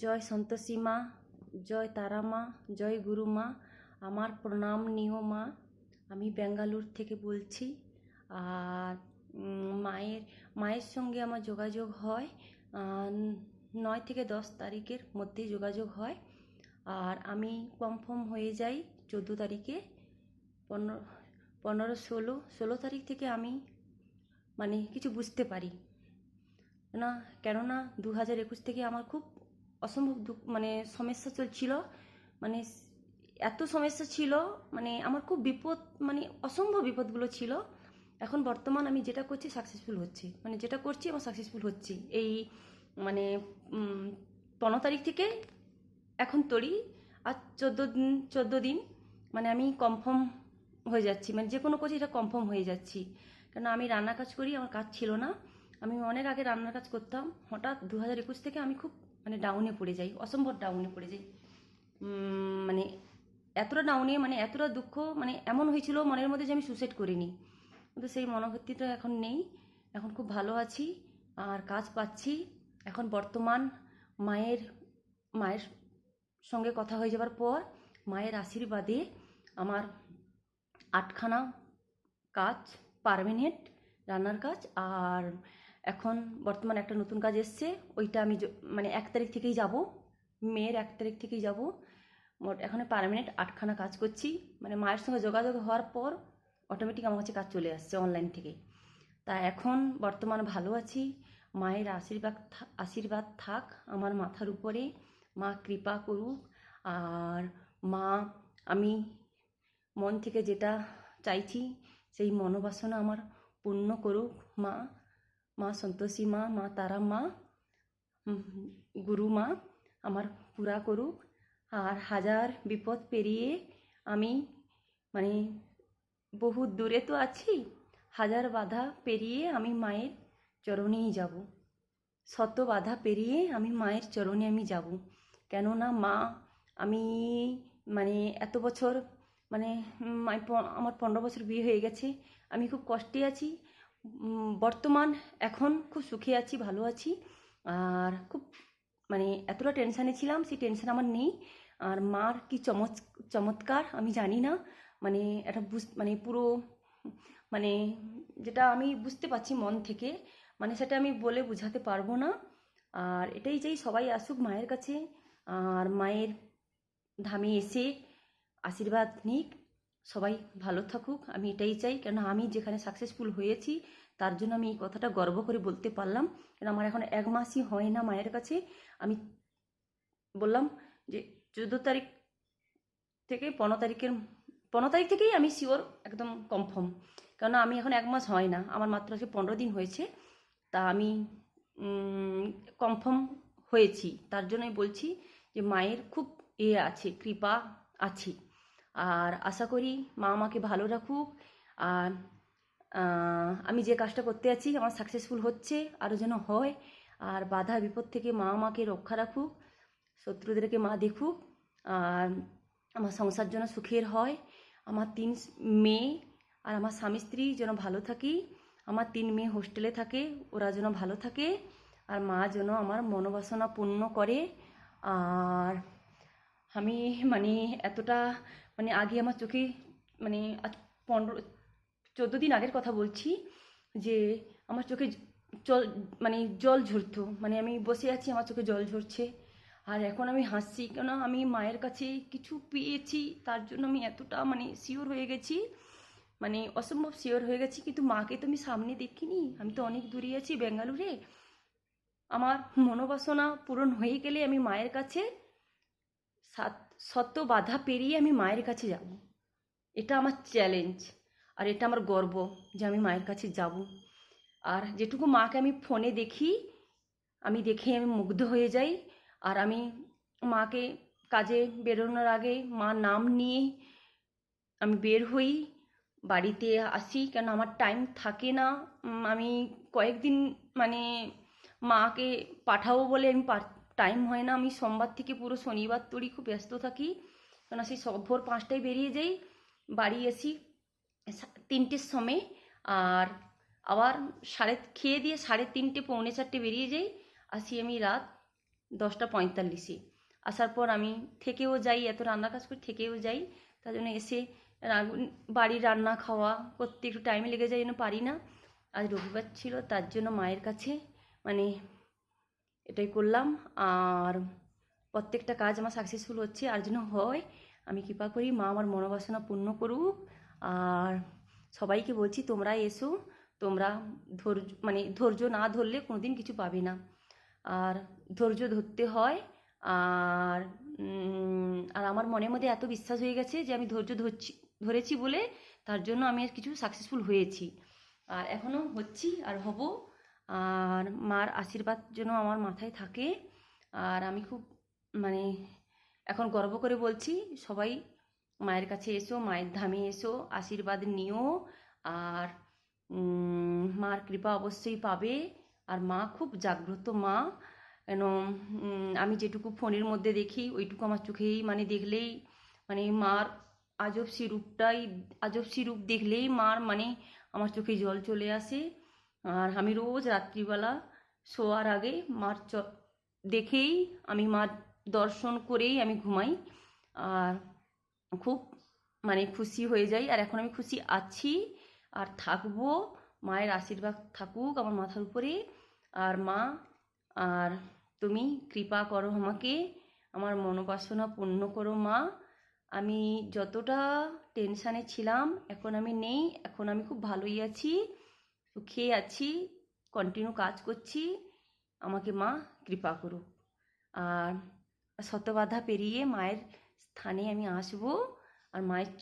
জয় সন্তোষী মা জয় তারা মা জয় গুরু মা আমার প্রণাম নিও মা। আমি ব্যাঙ্গালোর থেকে বলছি। আর মায়ের মায়ের সঙ্গে আমার যোগাযোগ হয় নয় থেকে দশ তারিখের মধ্যেই যোগাযোগ হয়। আর আমি কনফার্ম হয়ে যাই চোদ্দ তারিখে। পনেরো পনেরো, ষোলো ষোলো তারিখ থেকে আমি মানে কিছু বুঝতে পারি। না কেননা দু হাজার একুশ থেকে আমার খুব অসম্ভব মানে সমস্যা চলছিল। মানে এত সমস্যা ছিল মানে আমার খুব বিপদ মানে অসম্ভব বিপদগুলো ছিল। এখন বর্তমান আমি যেটা করছি সাকসেসফুল হচ্ছে। মানে যেটা করছি, আমার সাকসেসফুল হচ্ছি। এই মানে পনেরো তারিখ থেকে এখন তরি, আর চোদ্দ দিন চোদ্দ দিন মানে আমি কনফার্ম হয়ে যাচ্ছি। মানে যে কোনো কাজে এটা কনফার্ম হয়ে যাচ্ছি। কেন আমি রান্না কাজ করি, আমার কাজ ছিল না। আমি অনেক আগে রান্নার কাজ করতাম। হঠাৎ দু হাজার একুশ থেকে আমি খুব মানে ডাউনে পড়ে যাই, অসম্ভব ডাউনে পড়ে যাই। মানে এতটা ডাউনে মানে এতটা দুঃখ মানে এমন হয়েছিল মনের মধ্যে যে আমি সুসাইড করিনি। কিন্তু সেই মনোভূতিটা এখন নেই, এখন খুব ভালো আছি, আর কাজ পাচ্ছি। এখন বর্তমান মায়ের মায়ের সঙ্গে কথা হয়ে যাবার পর মায়ের আশীর্বাদে আমার আটখানা কাজ পারমানেন্ট রান্নার কাজ, আর এখন বর্তমান একটা নতুন কাজ এসছে, ওইটা আমি মানে এক তারিখ থেকেই যাব, মেয়ের এক তারিখ থেকেই যাব। মোট এখন পারমানেন্ট আটখানা কাজ করছি মানে মায়ের সঙ্গে যোগাযোগ হওয়ার পর অটোমেটিক আমার কাছে কাজ চলে আসছে অনলাইন থেকে। তা এখন বর্তমান ভালো আছি, মায়ের আশীর্বাদ আশীর্বাদ থাক আমার মাথার উপরে, মা কৃপা করুক, আর মা, আমি মন থেকে যেটা চাইছি, সেই মনোবাসনা আমার পূর্ণ করুক মা। মা, সন্তোষী মা মা তারা মা গুরু মা, আমার পুরা করুক আর হাজার বিপদ পেরিয়ে আমি মানে বহু দূরে তো আছি, হাজার বাধা পেরিয়ে আমি মায়ের চরণেই যাব। শত বাধা পেরিয়ে আমি মায়ের চরণে আমি যাব। কেননা মা, আমি মানে এত বছর মানে আমার পনেরো বছর বিয়ে হয়ে গেছে, আমি খুব কষ্টে আছি। বর্তমান, এখন খুব সুখে আছি, ভালো আছি। আর খুব মানে এতটা টেনশানে ছিলাম, সেই টেনশন আমার নেই। আর মার কি চমৎ, চমৎকার, আমি জানি না। মানে এটা বুঝ মানে পুরো মানে যেটা আমি বুঝতে পারছি মন থেকে মানে সেটা আমি বলে বোঝাতে পারব না। আর এটাই চাই সবাই আসুক মায়ের কাছে, আর মায়ের ধামে এসে আশীর্বাদ নিক। সবাই ভালো থাকুক। আমি এটাই চাই কেন আমি যেখানে সাকসেসফুল হয়েছি, তার জন্য আমি এই কথাটা গর্ব করে বলতে পারলাম। কেন আমার এখন এক মাসই হয় না মায়ের কাছে। আমি বললাম যে, চোদ্দ তারিখ থেকে পনেরো তারিখের, পনেরো তারিখ থেকেই আমি শিওর একদম কনফার্ম কেননা আমি এখন এক মাস হয় না, আমার মাত্র আজকে পনেরো দিন হয়েছে। তা আমি কনফার্ম হয়েছি। তার জন্যই বলছি যে, মায়ের খুব এ আছে, কৃপা আছে। আর আশা করি মা আমাকে ভালো রাখুক। আর আমি যে কাজটা করতে আছি, আমার সাকসেসফুল হচ্ছে আরও যেন হয়, আর বাধা বিপদ থেকে মা আমাকে রক্ষা রাখুক, শত্রুদেরকে মা দেখুক, আর আমার সংসার যেন সুখের হয়। আমার তিন মেয়ে আর আমার স্বামী স্ত্রী যেন ভালো থাকি, আমার তিন মেয়ে হোস্টেলে থাকে, ওরা যেন ভালো থাকে, আর মা যেন আমার মনোবাসনা পূর্ণ করে। আর আমি মানে এতটা মানে আগে আমার চোখে মানে আজ পনেরো, চোদ্দ দিন আগের কথা বলছি যে আমার চোখে জল মানে জল ঝরতো। মানে আমি বসে আছি, আমার চোখে জল ঝরছে। আর এখন আমি হাসছি কেন? আমি মায়ের কাছে কিছু পেয়েছি, তার জন্য আমি এতটা মানে শিওর হয়ে গেছি। মানে অসম্ভব শিওর হয়ে গেছি, কিন্তু মাকে তো আমি সামনে দেখিনি। আমি তো অনেক দূরে আছি, বেঙ্গালুরে। আমার মনোবাসনা পূরণ হয়ে গেলে আমি মায়ের কাছে শত বাধা পেরিয়ে আমি মায়ের কাছে যাব। এটা আমার চ্যালেঞ্জ আর এটা আমার গর্ব যে আমি মায়ের কাছে যাব। আর যেটুকু মাকে আমি ফোনে দেখি, আমি দেখে আমি মুগ্ধ হয়ে যাই। আর আমি মাকে কাজে বেরোনোর আগে মা নাম নিয়ে আমি বের হই, বাড়িতে আসি। কেন আমার টাইম থাকে না আমি কয়েকদিন মানে মাকে পাঠাবো বলে আমি টাইম হয় না, আমি সোমবার থেকে পুরো শনিবার তরি খুব ব্যস্ত থাকি। কেন সেই সব ভোর পাঁচটায় বেরিয়ে যাই, বাড়ি আসি সা- তিনটের সময়। আর আবার সাড়ে, খেয়ে দিয়ে সাড়ে তিনটে, পৌনে চারটে বেরিয়ে যাই, আসি আমি রাত দশটা পঁয়তাল্লিশে। আসার পর আমি থেকেও যাই, এত রান্না কাজ করে, থেকেও যাই। তার জন্য এসে বাড়ির রান্না খাওয়া করতে একটু টাইম লেগে যায়, যেন পারি না। আজ রবিবার ছিল, তার জন্য মায়ের কাছে মানে এটাই করলাম। আর প্রত্যেকটা কাজ আমার সাকসেসফুল হচ্ছে। আর যেন হয়, আমি কৃপা করি, মা আমার মনোবাসনা পূর্ণ করুক। আর সবাইকে বলছি, তোমরা এসো। তোমরা ধৈর্য মানে ধৈর্য না ধরলে কোনোদিন কিছু পাবে না। আর ধৈর্য ধরতে হয়। আর আর আমার মনের মধ্যে এত বিশ্বাস হয়ে গেছে যে আমি ধৈর্য ধরছি, ধরেছি বলে তার জন্য আমি কিছু সাকসেসফুল হয়েছি। আর এখনও হচ্ছি, আর হব। আর মার আশীর্বাদ যেন আমার মাথায় থাকে। আর আমি খুব মানে এখন গর্ব করে বলছি, সবাই মায়ের কাছে এসো, মায়ের ধামে এসো, আশীর্বাদ নিও। আর মার কৃপা অবশ্যই পাবে। আর মা খুব জাগ্রত মা। কেন আমি যেটুকু ফোনের মধ্যে দেখি, ওইটুকু আমার চোখেই মানে দেখলেই মানে মার আজব রূপটাই, আজব রূপ দেখলেই মার মানে আমার চোখে জল চলে আসে। আর আমি রোজ রাত্রিবেলা শোয়ার আগে মার চ, দেখেই আমি মার দর্শন করেই আমি ঘুমাই। আর খুব মানে খুশি হয়ে যাই। আর এখন আমি খুশি আছি আর থাকব। মায়ের আশীর্বাদ থাকুক আমার মাথার উপরে। আর মা, আর তুমি কৃপা করো আমাকে। আমার মনোবাসনা পূর্ণ করো মা। আমি যতটা টেনশানে ছিলাম, এখন আমি নেই। এখন আমি খুব ভালোই আছি। সুখে আছি কন্টিনিউ কাজ করছি, আমাকে মা কৃপা করো। আর শতবাধা পেরিয়ে মায়ের স্থানে আমি আসব, আর মায়ের